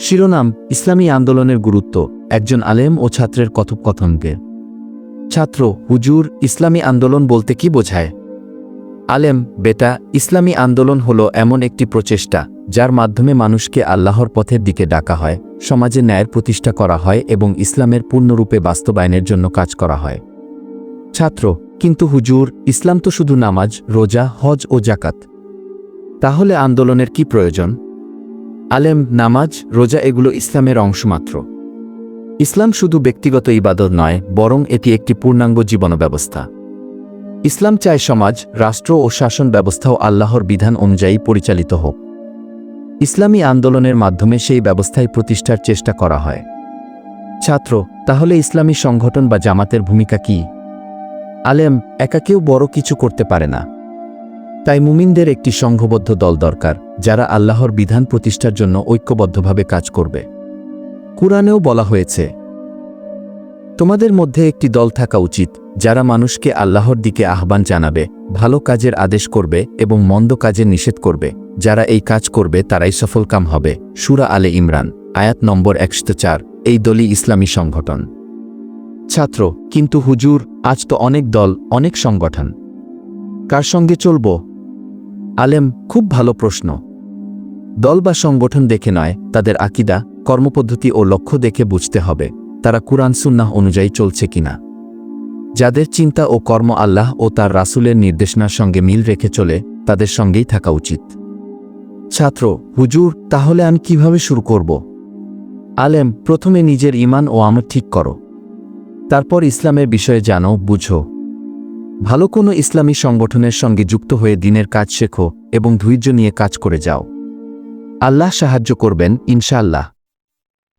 শিরোনাম, ইসলামী আন্দোলনের গুরুত্ব, একজন আলেম ও ছাত্রের কথোপকথনকে। ছাত্র, হুজুর, ইসলামী আন্দোলন বলতে কি বোঝায়? আলেম, বেটা, ইসলামী আন্দোলন হলো এমন একটি প্রচেষ্টা, যার মাধ্যমে মানুষকে আল্লাহর পথের দিকে ডাকা হয়, সমাজে ন্যায়ের প্রতিষ্ঠা করা হয় এবং ইসলামের পূর্ণরূপে বাস্তবায়নের জন্য কাজ করা হয়। ছাত্র, কিন্তু হুজুর, ইসলাম তো শুধু নামাজ, রোজা, হজ ও জাকাত তাহলে আন্দোলনের কি প্রয়োজন? আলেম, নামাজ, রোজা এগুলো ইসলামের অংশ মাত্র ইসলাম শুধু ব্যক্তিগত ইবাদত নয়, বরং এটি একটি পূর্ণাঙ্গ জীবন ব্যবস্থা ইসলাম চায় সমাজ, রাষ্ট্র ও শাসন ব্যবস্থাও আল্লাহর বিধান অনুযায়ী পরিচালিত হোক। ইসলামী আন্দোলনের মাধ্যমে সেই ব্যবস্থায় প্রতিষ্ঠার চেষ্টা করা হয়। ছাত্র, তাহলে ইসলামী সংগঠন বা জামাতের ভূমিকা কি? আলেম, একা কেউ বড় কিছু করতে পারে না। তাই মুমিনদের একটি সংঘবদ্ধ দল দরকার, যারা আল্লাহর বিধান প্রতিষ্ঠার জন্য ঐক্যবদ্ধভাবে কাজ করবে। কুরআনেও বলা হয়েছে, তোমাদের মধ্যে একটি দল থাকা উচিত, যারা মানুষকে আল্লাহর দিকে আহ্বান জানাবে, ভালো কাজের আদেশ করবে এবং মন্দ কাজের নিষেধ করবে। যারা এই কাজ করবে, তারাই সফলকাম হবে। সুরা আলে ইমরান, আয়াত নম্বর একশো চার, এই দলই ইসলামী সংগঠন। ছাত্র, কিন্তু হুজুর, আজ তো অনেক দল, অনেক সংগঠন। কার সঙ্গে চলব? আলেম, খুব ভালো প্রশ্ন। দল বা সংগঠন দেখে নয়, তাদের আকিদা, কর্মপদ্ধতি ও লক্ষ্য দেখে বুঝতে হবে, তারা কুরআন সুন্নাহ অনুযায়ী চলছে কিনা। যাদের চিন্তা ও কর্ম আল্লাহ ও তার রাসূলের নির্দেশনার সঙ্গে মিল রেখে চলে, তাদের সঙ্গেই থাকা উচিত। ছাত্র, হুজুর, তাহলে আমি কীভাবে শুরু করব? আলেম, প্রথমে নিজের ইমান ও আমল ঠিক করো। তারপর ইসলামের বিষয়ে জানো, বুঝো। ভালো কোনো ইসলামী সংগঠনের সঙ্গে যুক্ত হয়ে দিনের কাজ শেখো এবং ধৈর্য নিয়ে কাজ করে যাও। আল্লাহ সাহায্য করবেন, ইনশাআল্লাহ।